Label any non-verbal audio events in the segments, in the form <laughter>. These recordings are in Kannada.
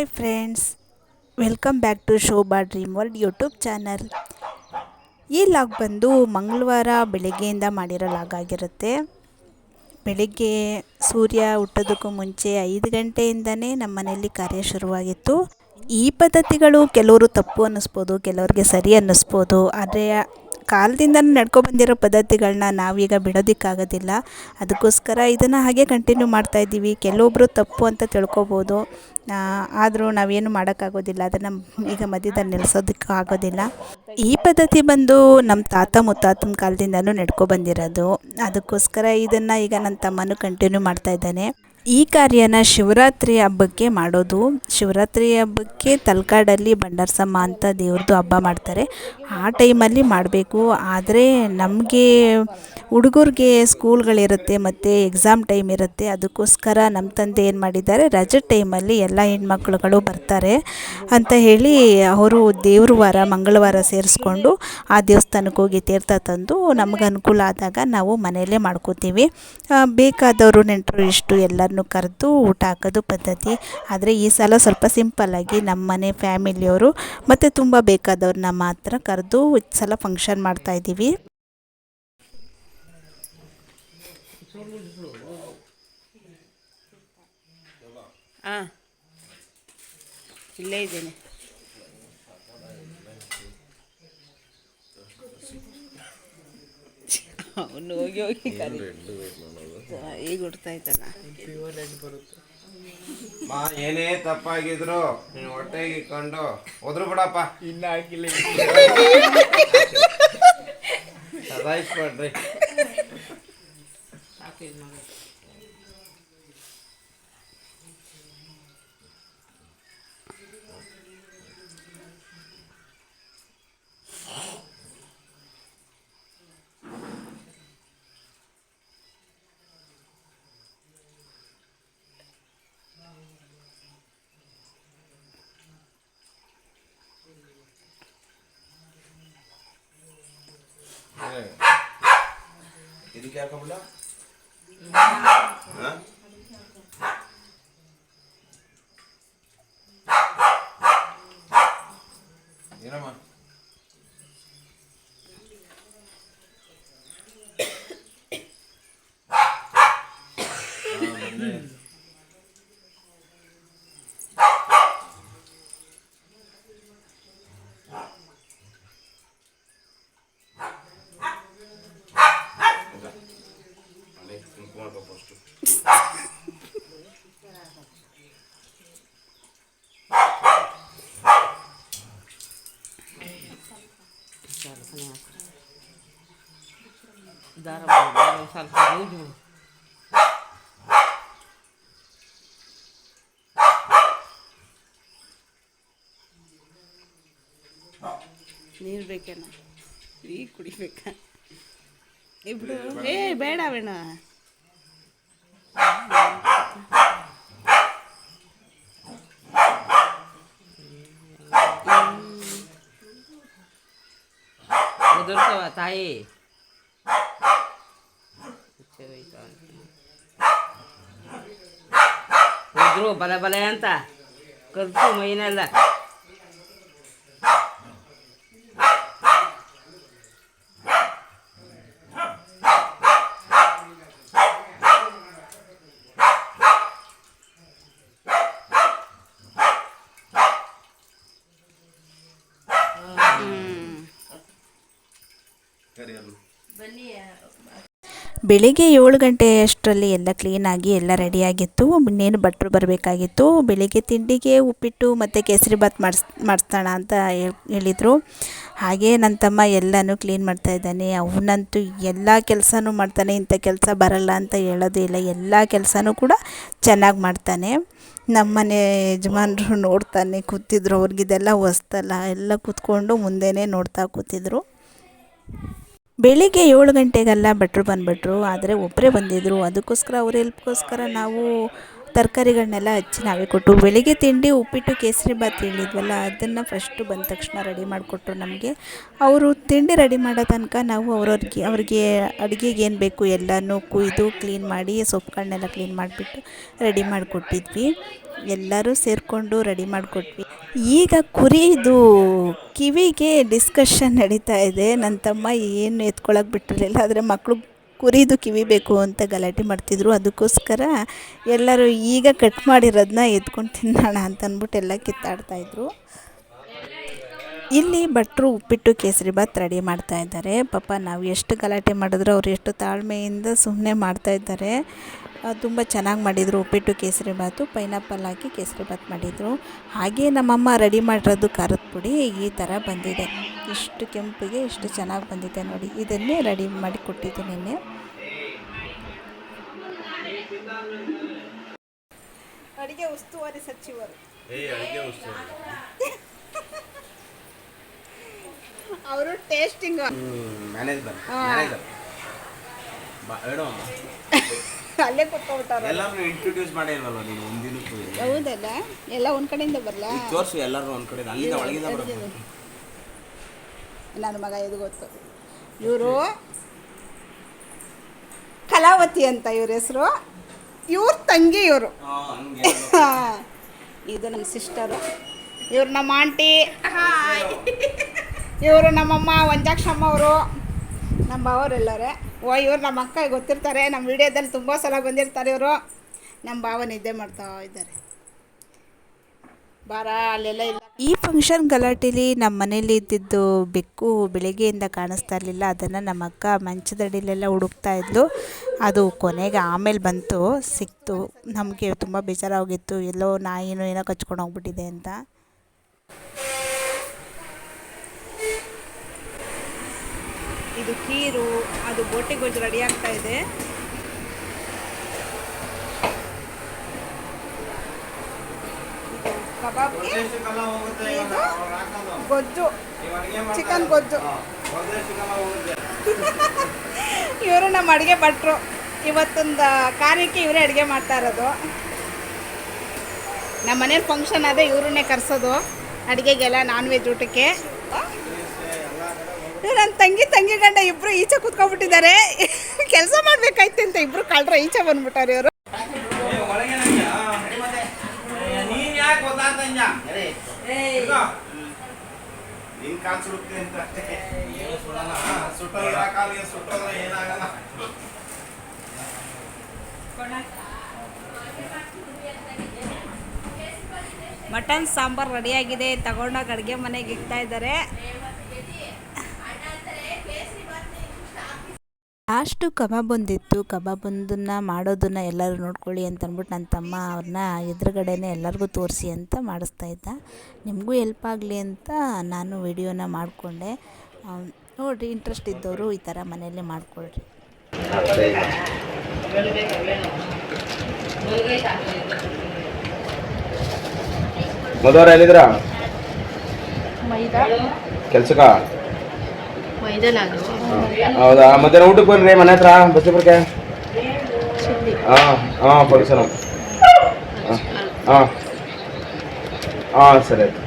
Hi friends welcome back to Shobha dream world YouTube channel ಈ ಲಾಗ್ ಬಂದು ಮಂಗಳವಾರ ಬೆಳಗ್ಗೆಯಿಂದ ಮಾಡಿರೋ ಲಾಗ್ ಆಗಿರುತ್ತೆ. ಬೆಳಗ್ಗೆ ಸೂರ್ಯ ಹುಟ್ಟೋದಕ್ಕೂ ಮುಂಚೆ ಐದು ಗಂಟೆಯಿಂದನೇ ನಮ್ಮ ಮನೆಯಲ್ಲಿ ಕಾರ್ಯ ಶುರುವಾಗಿತ್ತು. ಈ ಪದ್ಧತಿಗಳು ಕೆಲವರು ತಪ್ಪು ಅನ್ನಿಸ್ಬೋದು, ಕೆಲವ್ರಿಗೆ ಸರಿ ಅನ್ನಿಸ್ಬೋದು. ಆದರೆ ಕಾಲದಿಂದ ನಡ್ಕೊ ಬಂದಿರೋ ಪದ್ಧತಿಗಳನ್ನ ನಾವೀಗ ಬಿಡೋದಕ್ಕಾಗೋದಿಲ್ಲ. ಅದಕ್ಕೋಸ್ಕರ ಇದನ್ನು ಹಾಗೆ ಕಂಟಿನ್ಯೂ ಮಾಡ್ತಾ ಇದ್ದೀವಿ. ಕೆಲವೊಬ್ಬರು ತಪ್ಪು ಅಂತ ತಿಳ್ಕೊಬೋದು. ಆದರೂ ನಾವೇನು ಮಾಡೋಕ್ಕಾಗೋದಿಲ್ಲ. ಅದನ್ನು ಈಗ ಮಧ್ಯದಲ್ಲಿ ನಿಲ್ಲಿಸೋದಕ್ಕೂ ಆಗೋದಿಲ್ಲ. ಈ ಪದ್ಧತಿ ಬಂದು ನಮ್ಮ ತಾತ ಮುತ್ತಾತನ ಕಾಲದಿಂದನೂ ನಡ್ಕೊ ಬಂದಿರೋದು. ಅದಕ್ಕೋಸ್ಕರ ಇದನ್ನು ಈಗ ನನ್ನ ತಮ್ಮನೂ ಕಂಟಿನ್ಯೂ ಮಾಡ್ತಾ ಇದ್ದಾನೆ. ಈ ಕಾರ್ಯನ ಶಿವರಾತ್ರಿ ಹಬ್ಬಕ್ಕೆ ಮಾಡೋದು. ಶಿವರಾತ್ರಿ ಹಬ್ಬಕ್ಕೆ ತಲಕಾಡಲ್ಲಿ ಬಂಡಾರಸಮ್ಮ ಅಂತ ದೇವ್ರದ್ದು ಹಬ್ಬ ಮಾಡ್ತಾರೆ. ಆ ಟೈಮಲ್ಲಿ ಮಾಡಬೇಕು. ಆದರೆ ನಮಗೆ ಹುಡುಗರಿಗೆ ಸ್ಕೂಲ್ಗಳಿರುತ್ತೆ ಮತ್ತು ಎಕ್ಸಾಮ್ ಟೈಮ್ ಇರುತ್ತೆ. ಅದಕ್ಕೋಸ್ಕರ ನಮ್ಮ ತಂದೆ ಏನು ಮಾಡಿದ್ದಾರೆ, ರಜೆ ಟೈಮಲ್ಲಿ ಎಲ್ಲ ಹೆಣ್ಮಕ್ಳುಗಳು ಬರ್ತಾರೆ ಅಂತ ಹೇಳಿ ಅವರು ದೇವ್ರ ವಾರ, ಮಂಗಳವಾರ ಸೇರಿಸ್ಕೊಂಡು ಆ ದೇವಸ್ಥಾನಕ್ಕೆ ಹೋಗಿ ತೀರ್ಥ ತಂದು ನಮ್ಗೆ ಅನುಕೂಲ ಆದಾಗ ನಾವು ಮನೆಯಲ್ಲೇ ಮಾಡ್ಕೋತೀವಿ. ಬೇಕಾದವರು ನೆಂಟರು ಇಷ್ಟು ಎಲ್ಲರನ್ನೂ ಕರೆದು ಊಟ ಹಾಕೋದು ಪದ್ಧತಿ. ಆದರೆ ಈ ಸಲ ಸ್ವಲ್ಪ ಸಿಂಪಲ್ಲಾಗಿ ನಮ್ಮ ಮನೆ ಫ್ಯಾಮಿಲಿಯವರು ಮತ್ತು ತುಂಬ ಬೇಕಾದವ್ರನ್ನ ಮಾತ್ರ ಕರೆದು ಸಲ ಫಂಕ್ಷನ್ ಮಾಡ್ತಾಯಿದ್ದೀವಿ ಹಾಂ ಇಲ್ಲೇ ಇದ್ದೇನೆ. ಅವನು ಹೋಗಿ ಹೋಗಿ ಕರಿ. ಈಗ ಹುಡ್ತಾ ಇದ್ದಾನ? ಮಾ ಏನೇ ತಪ್ಪಾಗಿದ್ರು ನೀನು ಹೊಟ್ಟೆಗೆ ಇಕ್ಕೊಂಡು ಹೋದ್ರು ಬಿಡಪ್ಪ. ಇನ್ನ ಹಾಕಿಲ್ಲ ಸದಾಯಿಸ್ಬೇಡ್ರಿ क्या कमला? हाँ। ಕುಂತ್ಕೊಳ್ಬೇಕು ಫಸ್ಟು ದಾರ ಸ್ವಲ್ಪ ನೀರು ಬೇಕೇನ ಈಗ ಕುಡಿಬೇಕ ಇಬ್ರು ಏ ಬೇಡ ಬೇಡ. ಉದುರ್ತವ ತಾಯಿ. ಉದ್ರು ಬಲ ಬಲೆ ಅಂತ. ಕದ್ದು ಮೈನೆಲ್ಲ. ಅದು ಬೆಳಿಗ್ಗೆ ಏಳು ಗಂಟೆ ಅಷ್ಟರಲ್ಲಿ ಎಲ್ಲ ಕ್ಲೀನಾಗಿ ಎಲ್ಲ ರೆಡಿಯಾಗಿತ್ತು ಇನ್ನೇನು ಭಟ್ರು ಬರಬೇಕಾಗಿತ್ತು. ಬೆಳಿಗ್ಗೆ ತಿಂಡಿಗೆ ಉಪ್ಪಿಟ್ಟು ಮತ್ತು ಕೇಸರಿ ಬಾತ್ ಮಾಡಿಸ್ ಮಾಡಿಸೋಣ ಅಂತ ಹೇಳ್ ಹೇಳಿದರು. ಹಾಗೆ ನನ್ನ ತಮ್ಮ ಎಲ್ಲನೂ ಕ್ಲೀನ್ ಮಾಡ್ತಾ ಇದ್ದಾನೆ. ಅವನಂತೂ ಎಲ್ಲ ಕೆಲಸನೂ ಮಾಡ್ತಾನೆ. ಇಂಥ ಕೆಲಸ ಬರಲ್ಲ ಅಂತ ಹೇಳೋದೇ ಇಲ್ಲ. ಎಲ್ಲ ಕೆಲಸನೂ ಕೂಡ ಚೆನ್ನಾಗಿ ಮಾಡ್ತಾನೆ. ನಮ್ಮನೆ ಯಜಮಾನರು ನೋಡ್ತಾನೆ ಕೂತಿದ್ರು. ಅವ್ರಿಗಿದೆಲ್ಲ ಹೊಸ್ತಲ್ಲ. ಎಲ್ಲ ಕೂತ್ಕೊಂಡು ಮುಂದೆನೇ ನೋಡ್ತಾ ಕೂತಿದ್ರು. ಬೆಳಿಗ್ಗೆ ಏಳು ಗಂಟೆಗೆಲ್ಲ ಭಟ್ರು ಬಂದುಬಿಟ್ರು, ಆದರೆ ಒಬ್ಬರೇ ಬಂದಿದ್ದರು ಅದಕ್ಕೋಸ್ಕರ ಅವ್ರ ಹೆಲ್ಪ್ಗೋಸ್ಕರ ನಾವು ತರಕಾರಿಗಳನ್ನೆಲ್ಲ ಹಚ್ಚಿ ನಾವೇ ಕೊಟ್ಟು, ಬೆಳಿಗ್ಗೆ ತಿಂಡಿ ಉಪ್ಪಿಟ್ಟು ಕೇಸರಿ ಬಾತ್ ಹೇಳಿದ್ವಲ್ಲ, ಅದನ್ನು ಫಸ್ಟು ಬಂದ ತಕ್ಷಣ ರೆಡಿ ಮಾಡಿಕೊಟ್ರು ನಮಗೆ. ಅವರು ತಿಂಡಿ ರೆಡಿ ಮಾಡೋ ತನಕ ನಾವು ಅವ್ರವ್ರಿಗೆ, ಅವ್ರಿಗೆ ಅಡುಗೆಗೆ ಏನು ಬೇಕು ಎಲ್ಲನೂ ಕುಯ್ದು ಕ್ಲೀನ್ ಮಾಡಿ ಸೊಪ್ಪುಗಳನ್ನೆಲ್ಲ ಕ್ಲೀನ್ ಮಾಡಿಬಿಟ್ಟು ರೆಡಿ ಮಾಡಿಕೊಟ್ಟಿದ್ವಿ. ಎಲ್ಲರೂ ಸೇರಿಕೊಂಡು ರೆಡಿ ಮಾಡಿಕೊಟ್ವಿ. ಈಗ ಕುರಿದು ಕಿವಿಗೆ ಡಿಸ್ಕಷನ್ ನಡೀತಾ ಇದೆ. ನನ್ನ ತಮ್ಮ ಏನು ಎತ್ಕೊಳ್ಳೋಕೆ ಬಿಟ್ಟಿರಲಿಲ್ಲ. ಆದರೆ ಮಕ್ಕಳು ಕುರಿದು ಕಿವಿ ಬೇಕು ಅಂತ ಗಲಾಟೆ ಮಾಡ್ತಿದ್ರು. ಅದಕ್ಕೋಸ್ಕರ ಎಲ್ಲರೂ ಈಗ ಕಟ್ ಮಾಡಿರೋದನ್ನ ಎತ್ಕೊಂಡು ತಿನ್ನೋಣ ಅಂತ ಅಂದ್ಬಿಟ್ಟು ಎಲ್ಲ ಕಿತ್ತಾಡ್ತಾಯಿದ್ರು ಇಲ್ಲಿ ಭಟ್ರು ಉಪ್ಪಿಟ್ಟು ಕೇಸರಿ ಬಾತ್ ರೆಡಿ ಮಾಡ್ತಾ ಇದ್ದಾರೆ. ಪಾಪ ನಾವು ಎಷ್ಟು ಗಲಾಟೆ ಮಾಡಿದ್ರು ಅವ್ರು ಎಷ್ಟು ತಾಳ್ಮೆಯಿಂದ ಸುಮ್ಮನೆ ಮಾಡ್ತಾ ಇದ್ದಾರೆ. ತುಂಬ ಚೆನ್ನಾಗಿ ಮಾಡಿದರು. ಉಪ್ಪಿಟ್ಟು ಕೇಸರಿ ಬಾತು ಪೈನಾಪಲ್ ಹಾಕಿ ಕೇಸರಿ ಬಾತ್ ಮಾಡಿದರು. ಹಾಗೆ ನಮ್ಮಮ್ಮ ರೆಡಿ ಮಾಡಿರೋದು ಖಾರದ ಪುಡಿ ಈ ಥರ ಬಂದಿದೆ. ಇಷ್ಟು ಕೆಂಪಿಗೆ ಇಷ್ಟು ಚೆನ್ನಾಗಿ ಬಂದಿದೆ ನೋಡಿ. ಇದನ್ನೇ ರೆಡಿ ಮಾಡಿ ಕೊಟ್ಟಿದ್ದು ನಿನ್ನೆ. ಅಡುಗೆ ಉಸ್ತುವಾರಿ ಸಚಿವರು. ಅವರು ಟೇಸ್ಟಿಂಗ್ <laughs> ಅಲ್ಲೇ ಕೂತ್ಕೊಬಿಟ್ಟಾರ ಎಲ್ಲಾರು ಇಂಟ್ರೊಡ್ಯೂಸ್ ಮಾಡಿಲ್ವಲ್ಲ ನೀನು ಒಂದಿನಕ್ಕೂ ಹೌದಲ್ಲ? ಎಲ್ಲ ಒಂದ್ ಕಡೆಯಿಂದ ಬರಲಾ? ತೋರ್ಸು ಎಲ್ಲರೂ ಒಂದ್ ಕಡೆ ಅಲ್ಲಿಂದ ಒಳಗಿಂದ ಬರ್ಬೇಕು. ನನ್ನ ಮಗ ಇದು ಗೊತ್ತು. ಇವರು ಕಲಾವತಿ ಅಂತ ಇವ್ರ ಹೆಸರು. ಇವ್ರ ತಂಗಿ ಇವರು. <laughs> ಇದು ನಮ್ಮ ಸಿಸ್ಟರು ಇವ್ರು ನಮ್ಮ ಆಂಟಿ ಇವರು ನಮ್ಮಮ್ಮ ವಂಜಾಕ್ಷಮ್ಮ ಅವರು ನಮ್ಮ ಭಾವರೆಲ್ಲರೇ ಓ, ಇವರು ನಮ್ಮ ಅಕ್ಕ ಗೊತ್ತಿರ್ತಾರೆ, ನಮ್ಮ ವಿಡಿಯೋದಲ್ಲಿ ತುಂಬ ಸಲ ಬಂದಿರ್ತಾರೆ ಇವರು. ನಮ್ಮ ಭಾವ ನಿದ್ದೆ ಮಾಡ್ತಾ ಇದ್ದಾರೆ. ಬಾರ, ಅಲ್ಲೆಲ್ಲ ಇಲ್ಲ. ಈ ಫಂಕ್ಷನ್ ಗಲಾಟೆಲಿ ನಮ್ಮ ಮನೇಲಿ ಇದ್ದಿದ್ದು ಬೆಕ್ಕು ಬೆಳಗ್ಗೆಯಿಂದ ಕಾಣಿಸ್ತಾ ಇರಲಿಲ್ಲ. ಅದನ್ನು ನಮ್ಮ ಅಕ್ಕ ಮಂಚದಡಿಲೆಲ್ಲ ಹುಡುಕ್ತಾ ಇದ್ಲು. ಅದು ಕೊನೆಗೆ ಆಮೇಲೆ ಬಂತು, ಸಿಕ್ತು. ನಮಗೆ ತುಂಬ ಬೇಜಾರಾಗಿತ್ತು. ಎಲ್ಲೋ ನಾಯಿನೋ ಏನೋ ಕಚ್ಕೊಂಡು ಹೋಗ್ಬಿಟ್ಟಿದೆ ಅಂತ. ಇದು ಖೀರು ಅದು ಬೋಟಿ ಗೊಜ್ಜು ರೆಡಿ ಆಗ್ತಾ ಇದೆ. ಕಬಾಬ್ ಗೊಜ್ಜು. ಚಿಕನ್ ಗೊಜ್ಜು. <laughs> ಇವರು ನಮ್ಮ ಅಡುಗೆ ಭಟ್ರು. ಇವತ್ತೊಂದು ಕಾರ್ಯಕ್ಕೆ ಇವರೇ ಅಡುಗೆ ಮಾಡ್ತಾ ಇರೋದು. ನಮ್ಮ ಮನೇಲಿ ಫಂಕ್ಷನ್ ಅದೇ ಇವ್ರನ್ನೇ ಕರೆಸೋದು. ಅಡುಗೆಗೆಲ್ಲ ನಾನ್ ವೆಜ್ ಊಟಕ್ಕೆ ನನ್ನ ತಂಗಿ ತಂಗಿ ಗಂಡ ಇಬ್ರು ಈಚೆ ಕುತ್ಕೊಂಡ್ಬಿಟ್ಟಿದ್ದಾರೆ. ಕೆಲಸ ಮಾಡ್ಬೇಕಾಯ್ತು ಅಂತ ಇಬ್ರು ಕಳ್ರ ಈಚೆ ಬಂದ್ಬಿಟ್ಟಾರೆ ಇವರು. ಮಟನ್ ಸಾಂಬಾರ್ ರೆಡಿಯಾಗಿದೆ ತಗೊಂಡೋಗಿ ಅಡುಗೆ ಮನೆಗೆ ಇಕ್ತಾ ಇದ್ದಾರೆ. ಲಾಸ್ಟು ಕಬಾಬ್ ಬಂದಿತ್ತು. ಕಬಾಬ್ ಒಂದನ್ನು ಮಾಡೋದನ್ನು ಎಲ್ಲರೂ ನೋಡ್ಕೊಳ್ಳಿ ಅಂತ ಅಂದ್ಬಿಟ್ಟು ನನ್ನ ತಮ್ಮ ಅವ್ರನ್ನ ಎದುರುಗಡೆನೇ ಎಲ್ಲರಿಗೂ ತೋರಿಸಿ ಅಂತ ಮಾಡಿಸ್ತಾ ಇದ್ದ. ನಿಮಗೂ ಹೆಲ್ಪ್ ಆಗಲಿ ಅಂತ ನಾನು ವಿಡಿಯೋನ ಮಾಡಿಕೊಂಡೆ. ನೋಡಿರಿ ಇಂಟ್ರೆಸ್ಟ್ ಇದ್ದವರು ಈ ಥರ ಮನೆಯಲ್ಲೇ ಮಾಡ್ಕೊಳ್ರಿ. ಎಲ್ಲಿದ್ರ ಮೈದಾ? ಕೆಲ್ಸಕ್ಕ? ಮೈದಾನಾಗ ಹೌದಾ? ಮಧ್ಯಾಹ್ನ ಊಟಕ್ಕೆ ಬರ್ರಿ ಮನೆ ಹತ್ರ. ಬಸ್ಸಿಪುರಕ್ಕೆ ಹಾಂ ಹಾಂ ಫಂಕ್ಷನು ಹಾಂ ಹಾಂ. ಸರಿ ಆಯ್ತು.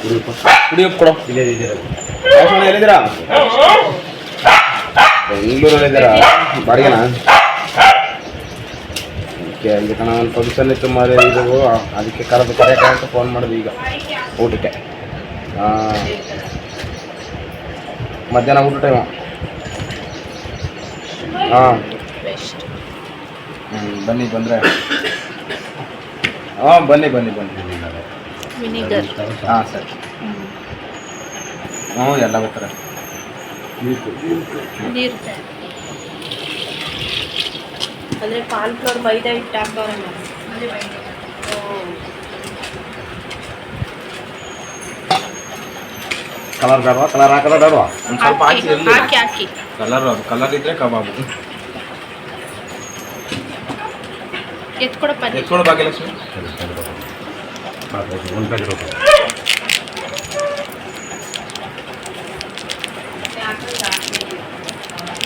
ಕುಡಿಯಪ್ಪ ಕುಡಿಯಪ್ಪ ಕೊಡೋ ಇಲ್ಲೇ ಇದ್ದೀರಾ? ಎಲ್ಲಿದ್ದೀರಾ? ಬೆಂಗಳೂರಲ್ಲಿದ್ದೀರಾ? ಬಾಡಿಗೆನಾ? ಓಕೆ ಅಲ್ಲಿ ಕಣ ಒಂದು ಫಂಕ್ಷನ್ ಇತ್ತು ಮಾರಿ ಇದು ಅದಕ್ಕೆ ಕರೆದು ಕರೆಯಕ್ಕೆ ಅಂತ ಫೋನ್ ಮಾಡಿದ್ವಿ ಈಗ ಊಟಕ್ಕೆ. ಹಾಂ ಮಧ್ಯಾಹ್ನ ಊಟ ಟೈಮು ಹಾಂ. ಹ್ಞೂ ಬನ್ನಿ ಬಂದರೆ. ಹಾಂ ಬನ್ನಿ ಬನ್ನಿ ಬನ್ನಿ. ಹಾಂ ಸರಿ. ಹ್ಞೂ ಎಲ್ಲ ಬರ್ತಾರೆ. ನೀರು ಅಂದರೆ ಕಾರ್ನ್ಫ್ಲೋರ್ ಮೈದಾ ಹಿಟ್ಟು ಹಾಕೋರೆ ಕಲರ್ ಬೇಡವಾ? ಕಲರ್ ಹಾಕೋದ ಬೇಡವಾ? ಒಂದು ಸ್ವಲ್ಪ ಹಾಕಿ ಹಾಕಿ ಹಾಕಿ ಕಲರ್ ಅದು ಕಲರ್ ಇದ್ರೆ ಕಬಾಬು. ಎತ್ಕೊಡಪ್ಪ ಅದು. ಎತ್ಕೊಂಡು ಭಾಗ್ಯಲಕ್ಷ್ಮಿ. ಒಂದು ಪ್ಯಾಕೆಟ್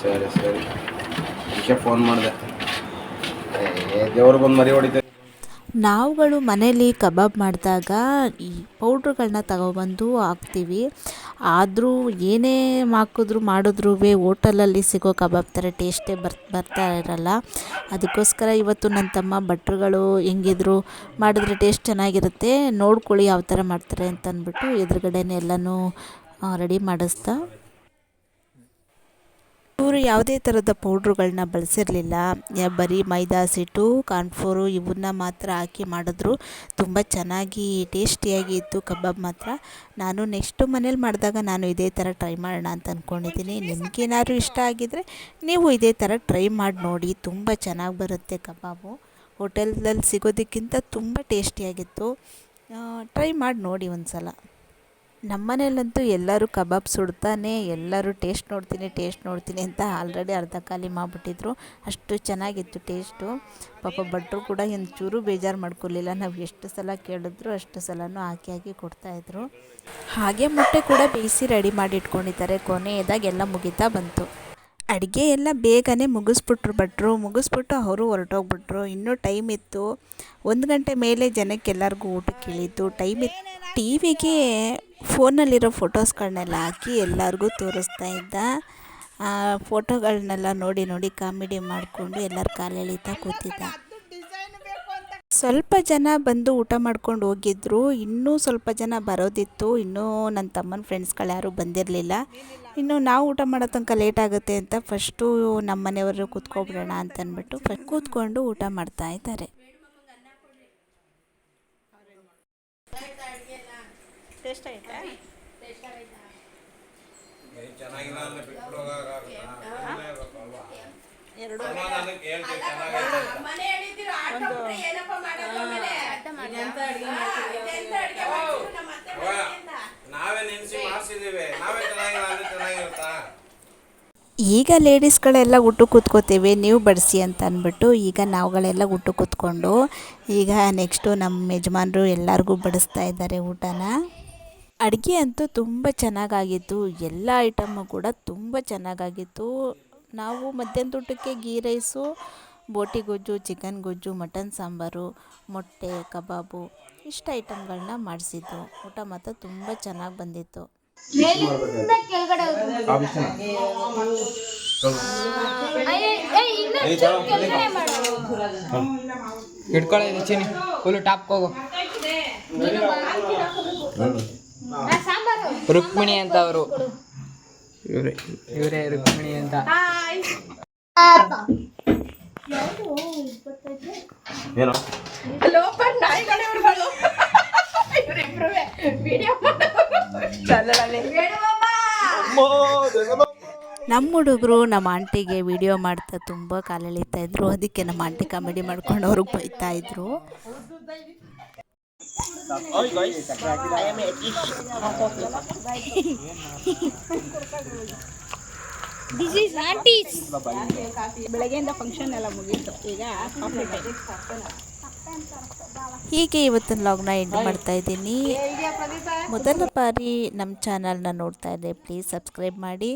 ಸರಿ ಸರಿ. ಅದಕ್ಕೆ ಫೋನ್ ಮಾಡಿದೆ. ಮರಿ ನಾವುಗಳು ಮನೇಲಿ ಕಬಾಬ್ ಮಾಡಿದಾಗ ಈ ಪೌಡ್ರ್ಗಳನ್ನ ತಗೊಬಂದು ಹಾಕ್ತೀವಿ. ಆದರೂ ಏನೇ ಹಾಕಿದ್ರು ಮಾಡಿದ್ರೂ ಹೋಟೆಲಲ್ಲಿ ಸಿಗೋ ಕಬಾಬ್ ಥರ ಟೇಸ್ಟೇ ಬರ್, ಬರ್ತಾ ಇರಲ್ಲ. ಅದಕ್ಕೋಸ್ಕರ ಇವತ್ತು ನನ್ನ ತಮ್ಮ ಭಟ್ರುಗಳು ಹೆಂಗಿದ್ರು ಮಾಡಿದ್ರೆ ಟೇಸ್ಟ್ ಚೆನ್ನಾಗಿರುತ್ತೆ, ನೋಡ್ಕೊಳ್ಳಿ ಯಾವ ಥರ ಮಾಡ್ತಾರೆ ಅಂತ ಅಂದ್ಬಿಟ್ಟು ಎದುರುಗಡೆನೇ ಎಲ್ಲನೂ ರೆಡಿ ಮಾಡಿಸ್ತಾ ಇವರು ಯಾವುದೇ ಥರದ ಪೌಡ್ರುಗಳನ್ನ ಬಳಸಿರಲಿಲ್ಲ. ಬರೀ ಮೈದಾ ಸಿಟ್ಟು ಕಾರ್ನ್ಫ್ಲೋರು ಇವನ್ನ ಮಾತ್ರ ಹಾಕಿ ಮಾಡಿದ್ರು. ತುಂಬ ಚೆನ್ನಾಗಿ ಟೇಸ್ಟಿಯಾಗಿ ಇತ್ತು ಕಬಾಬ್ ಮಾತ್ರ. ನಾನು ನೆಕ್ಸ್ಟು ಮನೇಲಿ ಮಾಡಿದಾಗ ನಾನು ಇದೇ ಥರ ಟ್ರೈ ಮಾಡೋಣ ಅಂತ ಅಂದ್ಕೊಂಡಿದ್ದೀನಿ ನಿಮಗೇನಾದ್ರು ಇಷ್ಟ ಆಗಿದರೆ ನೀವು ಇದೇ ಥರ ಟ್ರೈ ಮಾಡಿ ನೋಡಿ. ತುಂಬ ಚೆನ್ನಾಗಿ ಬರುತ್ತೆ ಕಬಾಬು. ಹೋಟೆಲ್ದಲ್ಲಿ ಸಿಗೋದಕ್ಕಿಂತ ತುಂಬ ಟೇಸ್ಟಿಯಾಗಿತ್ತು. ಟ್ರೈ ಮಾಡಿ ನೋಡಿ ಒಂದು ಸಲ ನಮ್ಮನೇಲಂತೂ ಎಲ್ಲರೂ ಕಬಾಬ್ ಸುಡ್ತಾನೆ, ಎಲ್ಲರೂ ಟೇಸ್ಟ್ ನೋಡ್ತೀನಿ ಟೇಸ್ಟ್ ನೋಡ್ತೀನಿ ಅಂತ ಆಲ್ರೆಡಿ ಅರ್ಧ ಖಾಲಿ ಮಾಡಿಬಿಟ್ಟಿದ್ರು. ಅಷ್ಟು ಚೆನ್ನಾಗಿತ್ತು ಟೇಸ್ಟು. ಪಾಪ ಭಟ್ರು ಕೂಡ ಒಂಚೂರು ಬೇಜಾರು ಮಾಡ್ಕೊಳ್ಳಿಲ್ಲ ನಾವು ಎಷ್ಟು ಸಲ ಕೇಳಿದ್ರು ಅಷ್ಟು ಸಲನೂ ಹಾಕಿ ಹಾಕಿ ಕೊಡ್ತಾಯಿದ್ರು ಹಾಗೆ ಮೊಟ್ಟೆ ಕೂಡ ಬೇಯಿಸಿ ರೆಡಿ ಮಾಡಿ ಇಟ್ಕೊಂಡಿದ್ದಾರೆ. ಕೊನೆಯದಾಗೆಲ್ಲ ಮುಗಿತಾ ಬಂತು. ಅಡುಗೆ ಎಲ್ಲ ಬೇಗನೆ ಮುಗಿಸ್ಬಿಟ್ರು ಭಟ್ರು. ಮುಗಿಸ್ಬಿಟ್ಟು ಅವರು ಹೊರಟೋಗ್ಬಿಟ್ರು. ಇನ್ನೂ ಟೈಮ್ ಇತ್ತು. ಒಂದು ಗಂಟೆ ಮೇಲೆ ಜನಕ್ಕೆಲ್ಲರಿಗೂ ಊಟಕ್ಕೆ ಇಳಿತು ಟೈಮ್ ಇತ್ತು ಟಿ ವಿಗೆ ಫೋನಲ್ಲಿರೋ ಫೋಟೋಸ್ಗಳನ್ನೆಲ್ಲ ಹಾಕಿ ಎಲ್ಲರಿಗೂ ತೋರಿಸ್ತಾ ಇದ್ದ. ಫೋಟೋಗಳನ್ನೆಲ್ಲ ನೋಡಿ ನೋಡಿ ಕಾಮಿಡಿ ಮಾಡಿಕೊಂಡು ಎಲ್ಲರ ಕಾಲೆಳಿತಾ ಕೂತಿದ್ದ. ಸ್ವಲ್ಪ ಜನ ಬಂದು ಊಟ ಮಾಡ್ಕೊಂಡು ಹೋಗಿದ್ರು. ಇನ್ನೂ ಸ್ವಲ್ಪ ಜನ ಬರೋದಿತ್ತು. ಇನ್ನೂ ನನ್ನ ತಮ್ಮನ ಫ್ರೆಂಡ್ಸ್ಗಳು ಯಾರು ಬಂದಿರಲಿಲ್ಲ. ಇನ್ನು ನಾವು ಊಟ ಮಾಡೋ ತನಕ ಲೇಟ್ ಆಗುತ್ತೆ ಅಂತ ಫಸ್ಟು ನಮ್ಮ ಮನೆಯವರು ಕೂತ್ಕೊಬಿಡೋಣ ಅಂತ ಅಂದ್ಬಿಟ್ಟು ಫಸ್ಟ್ ಕೂತ್ಕೊಂಡು ಊಟ ಮಾಡ್ತಾ ಇದ್ದಾರೆ. ನಾವೇ ನೆನೆಸಿ ಮಾಡಿಸಿದ್ದೀವಿ. ನಾವೇ ಚೆನ್ನಾಗಿಲ್ಲ ಅಂದ್ರೆ ಚೆನ್ನಾಗಿರುತ್ತಾ? ಈಗ ಲೇಡೀಸ್ಗಳೆಲ್ಲ ಊಟ ಕೂತ್ಕೋತೀವಿ ನೀವು ಬಡಿಸಿ ಅಂತ ಅಂದ್ಬಿಟ್ಟು ಈಗ ನಾವುಗಳೆಲ್ಲ ಊಟ ಕೂತ್ಕೊಂಡು ಈಗ ನೆಕ್ಸ್ಟು ನಮ್ಮ ಯಜಮಾನರು ಎಲ್ಲರಿಗೂ ಬಡಿಸ್ತಾ ಇದ್ದಾರೆ ಊಟನ. ಅಡುಗೆ ಅಂತೂ ತುಂಬ ಚೆನ್ನಾಗಾಗಿತ್ತು ಎಲ್ಲ ಐಟಮ್ಮು ಕೂಡ ತುಂಬ ಚೆನ್ನಾಗಾಗಿತ್ತು. ನಾವು ಮಧ್ಯಾಹ್ನದ ಊಟಕ್ಕೆ ಗೀ ರೈಸು ಬೋಟಿ ಗೊಜ್ಜು ಚಿಕನ್ ಗೊಜ್ಜು ಮಟನ್ ಸಾಂಬಾರು ಮೊಟ್ಟೆ ಕಬಾಬು. ಇಷ್ಟು ಐಟಮ್ಗಳನ್ನ ಮಾಡಿಸಿದ್ದು. ಊಟ ಮಾತ್ರ ತುಂಬ ಚೆನ್ನಾಗಿ ಬಂದಿತ್ತು. ಹಿಡ್ಕೊಳ್ಳಿ ಚಿನಿ. ಫುಲ್ ಟಾಪ್ ಹೋಗು. ರುಕ್ಮಿಣಿ ಅಂತ ಅವರು. ಇವರೇ ಇವರೇ ರುಕ್ಮಿಣಿ ಅಂತ. ಏನು? ನಮ್ಮ ಹುಡುಗರು ನಮ್ಮ ಆಂಟಿಗೆ ವಿಡಿಯೋ ಮಾಡ್ತಾ ತುಂಬ ಕಾಲೆಳಿತಾ ಇದ್ರು. ಅದಕ್ಕೆ ನಮ್ಮ ಆಂಟಿ ಕಾಮಿಡಿ ಮಾಡ್ಕೊಂಡು ಅವ್ರಿಗೆ ಬೈತಾ ಇದ್ರು. ಬೆಳಗ್ಗೆಯಿಂದ ಫಂಕ್ಷನ್ ಎಲ್ಲ ಮುಗೀತು. ಈಗ ಹೀಗೆ ಇವತ್ತಿನ ಲಾಗ್ನ ಎಂಡ್ ಮಾಡ್ತಾ ಇದ್ದೀನಿ. ಮೊದಲ ಬಾರಿ ನಮ್ಮ ಚಾನಲ್ನ ನೋಡ್ತಾ ಇದ್ದೆ ಪ್ಲೀಸ್ ಸಬ್ಸ್ಕ್ರೈಬ್ ಮಾಡಿ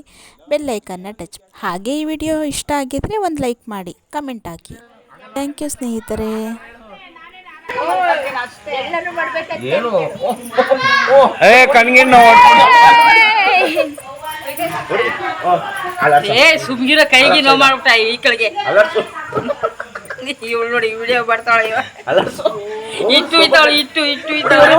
ಬೆಲ್ ಐಕನ್ನ ಟಚ್ ಹಾಗೆ ಈ ವಿಡಿಯೋ ಇಷ್ಟ ಆಗಿದ್ರೆ ಒಂದು ಲೈಕ್ ಮಾಡಿ ಕಮೆಂಟ್ ಹಾಕಿ. ಥ್ಯಾಂಕ್ ಯು ಸ್ನೇಹಿತರೆ. ಸುಮ್ಗಿರೋ ಕೈಗೆ ನೋವು ಮಾಡ್ಬಿಟ್ಟ ಈ ಕಡೆಗೆ. ಇವಳು ವಿಡಿಯೋ ಬರ್ತಾಳೆ ಇಟ್ಟು ಇದ್ದಾಳೆ ಇಟ್ಟು ಇಟ್ಟು ಇದ್ದಾಳೆ